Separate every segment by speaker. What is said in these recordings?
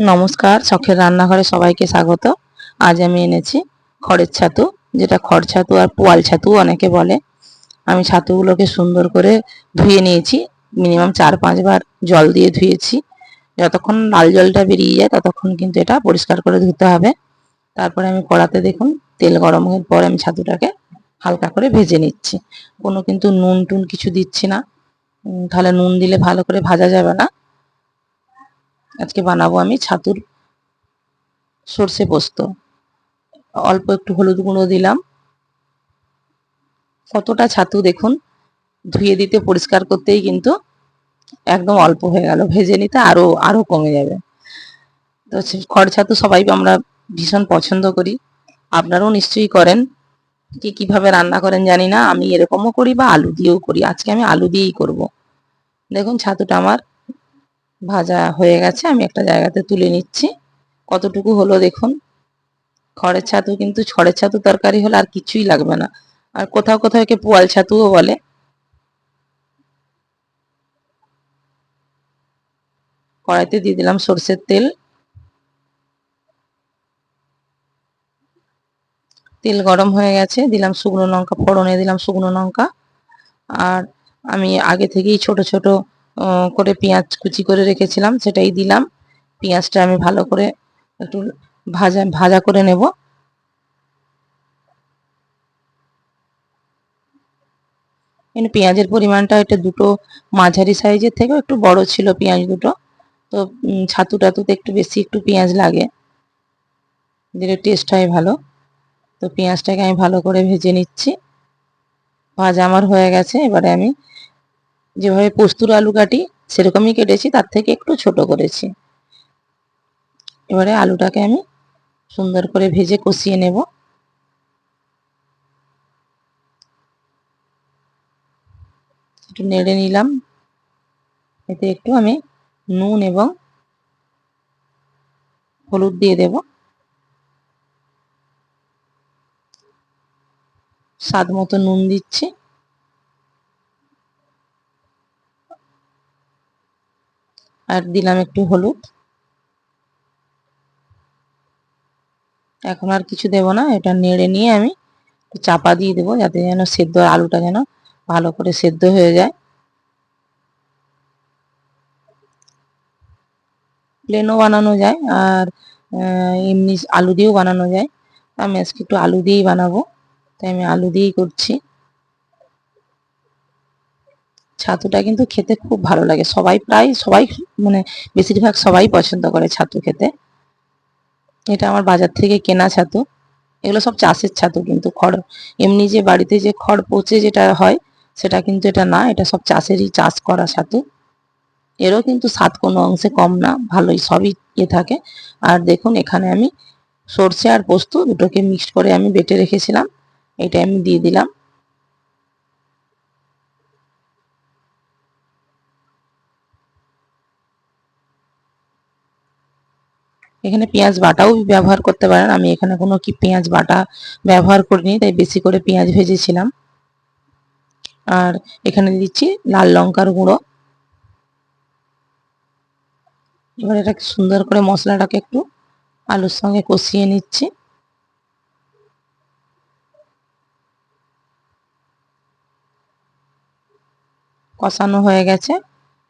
Speaker 1: নমস্কার, শখের রান্নাঘরে সবাইকে স্বাগত। আজ আমি এনেছি খড়ের ছাতু, যেটা খড় ছাতু আর পোয়াল ছাতু অনেকে বলে। আমি ছাতুগুলোকে সুন্দর করে ধুয়ে নিয়েছি, মিনিমাম চার পাঁচবার জল দিয়ে ধুয়েছি। যতক্ষণ লাল জলটা বেরিয়ে যায়, ততক্ষণ কিন্তু এটা পরিষ্কার করে ধুতে হবে। তারপরে আমি কড়াতে দেখুন, তেল গরম হওয়ার পর আমি ছাতুটাকে হালকা করে ভেজে নিচ্ছি। কোনো কিন্তু নুন টুন কিছু দিচ্ছি না। তাহলে নুন দিলে ভালো করে ভাজা যাবে না। আজকে বানাবো আমি ছাতুর সর্ষে পোস্ত। অল্প একটু হলুদ গুঁড়ো দিলাম। কতটা ছাতু দেখুন, ধুয়ে দিতে পরিষ্কার করতেই কিন্তু একদম অল্প হয়ে গেল। ভেজে নিতে আরও আরও কমে যাবে। তো খড় ছাতু সবাই আমরা ভীষণ পছন্দ করি। আপনারাও নিশ্চয়ই করেন। কি কীভাবে রান্না করেন জানি না। আমি এরকমও করি বা আলু দিয়েও করি। আজকে আমি আলু দিয়েই করব। দেখুন ছাতুটা আমার ভাজা হয়ে গেছে, আমি একটা জায়গাতে তুলে নিচ্ছি। কতটুকু হলো দেখুন। খড়ের ছাতু কিন্তু, খড়ের ছাতু তরকারি হলে আর কিছুই লাগবে না। আর কোথাও কোথাও একে পোয়াল ছাতুও বলে। কড়াইতে দিয়ে দিলাম সর্ষের তেল। তেল গরম হয়ে গেছে, দিলাম শুকনো লঙ্কা, ফোড়নে দিলাম শুকনো লঙ্কা। আর আমি আগে থেকেই ছোট ছোট করে পেঁয়াজ কুচি করে রেখেছিলাম, সেটাই দিলাম। পেঁয়াজটা আমি ভালো করে একটু ভাজা ভাজা করে নেব। পেঁয়াজের পরিমাণটা এটা দুটো মাঝারি সাইজের থেকেও একটু বড় ছিল পেঁয়াজ দুটো। তো ছাতু টাতুতে একটু বেশি একটু পেঁয়াজ লাগে। দিলে টেস্ট হয় ভালো। তো পেঁয়াজটাকে আমি ভালো করে ভেজে নিচ্ছি। ভাজা আমার হয়ে গেছে, এবারে আমি যেভাবে পোস্তুর আলু কাটি, সেরকমই কেটেছি, তার থেকে একটু ছোট করেছি। এবারে আলুটাকে আমি সুন্দর করে ভেজে কষিয়ে নেব। একটু নেড়ে নিলাম। এতে একটু আমি নুন এবং হলুদ দিয়ে দেব। স্বাদ মতো নুন দিচ্ছি। আর দিলাম একটু হলুদ। এখন আর কিছু দেব না, এটা নেড়ে নিয়ে আমি চাপা দিয়ে দেবো যাতে যেন সেদ্ধ আলুটা যেন ভালো করে সেদ্ধ হয়ে যায়। প্লেনও বানানো যায় আর এমনি আলু দিয়েও বানানো যায়। আমি আজকে একটু আলু দিয়েই বানাবো, তাই আমি আলু দিয়েই করছি। ছাতুটা কিন্তু খেতে খুব ভালো লাগে। সবাই প্রায় সবাই মানে বেশিরভাগ সবাই পছন্দ করে ছাতু খেতে। এটা আমার বাজার থেকে কেনা ছাতু। এগুলো সব চাষের ছাতু কিন্তু, খড়। এমনি যে বাড়িতে যে খড় পচে যেটা হয়, সেটা কিন্তু এটা না, এটা সব চাষেরই চাষ করা ছাতু। এরও কিন্তু স্বাদ কোনো অংশে কম না, ভালোই, সবই ইয়ে থাকে। আর দেখুন, এখানে আমি সর্ষে আর পোস্ত দুটোকে মিক্সড করে আমি বেটে রেখেছিলাম। এটা আমি দিয়ে দিলাম। এখানে পেঁয়াজ বাটাও ব্যবহার করতে পারেন। আমি এখানে কোনো কি পেঁয়াজ বাটা ব্যবহার করিনি, তাই বেশি করে পেঁয়াজ ভেজেছিলাম। আর এখানে দিচ্ছি লাল লঙ্কার গুঁড়ো। এবার এটাকে সুন্দর করে মশলাটাকে একটু আলুর সঙ্গে কষিয়ে নিচ্ছি। কষানো হয়ে গেছে।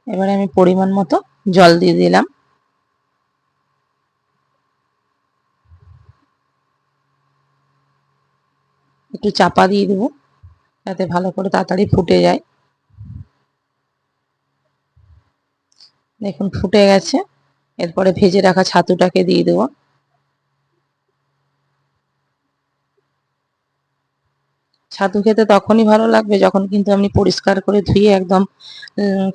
Speaker 1: এবারে আমি পরিমাণ মতো জল দিয়ে দিলাম। একটু চাপা দিয়ে দেবো, যাতে ভালো করে তাড়াতাড়ি ফুটে যায়। দেখুন, ফুটে গেছে। এরপরে ভেজে রাখা ছাতুটাকে দিয়ে দেবো। ছাতু খেতে তখনই ভালো লাগবে যখন কিন্তু আপনি পরিষ্কার করে ধুয়ে একদম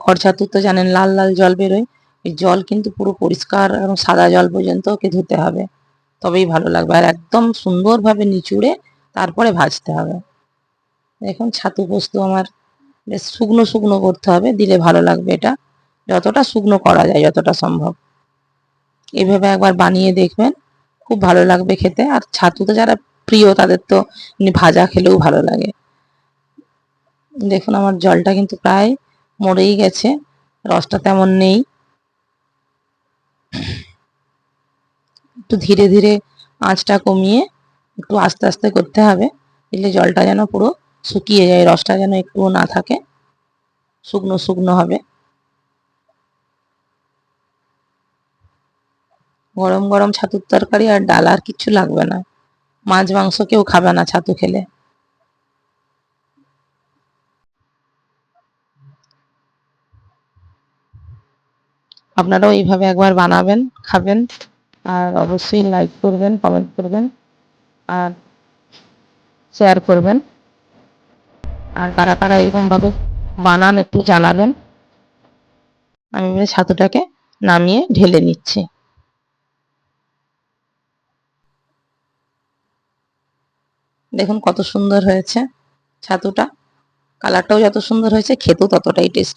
Speaker 1: খড় ছাতু তো জানেন, লাল লাল জল বেরোয়। এই জল কিন্তু পুরো পরিষ্কার এবং সাদা জল পর্যন্ত ওকে ধুতে হবে। তবেই ভালো লাগবে। আর একদম সুন্দরভাবে নিচুড়ে তারপরে ভাজতে হবে। দেখুন, ছাতু পোস্ত আমার বেশ শুকনো শুকনো করতে হবে, দিলে ভালো লাগবে এটা। যতটা শুকনো করা যায়, যতটা সম্ভব। এভাবে একবার বানিয়ে দেখবেন, খুব ভালো লাগবে খেতে। আর ছাতু তো যারা প্রিয়, তাদের তো ভাজা খেলেও ভালো লাগে। দেখুন, আমার জলটা কিন্তু প্রায় মরেই গেছে, রসটা তেমন নেই। একটু ধীরে ধীরে আঁচটা কমিয়ে একটু আস্তে আস্তে করতে হবে। দিলে জলটা যেন পুরো শুকিয়ে যায়, রসটা যেন একটুও না থাকে, শুকনো শুকনো হবে। গরম গরম ছাতুর তরকারি আর ডাল আর কিচ্ছু লাগবে না। মাছ মাংস কেউ খাবে না ছাতু খেলে। আপনারাও এইভাবে একবার বানাবেন, খাবেন, আর অবশ্যই লাইক করবেন কমেন্ট করবেন। আর শেয়ার করবেন। আর কারা কারা এরকমভাবে বানান একটু জানাবেন। আমি ছাতুটাকে নামিয়ে ঢেলে নিচ্ছি। দেখুন কত সুন্দর হয়েছে ছাতুটা। কালারটাও যত সুন্দর হয়েছে, খেতেও ততটাই টেস্ট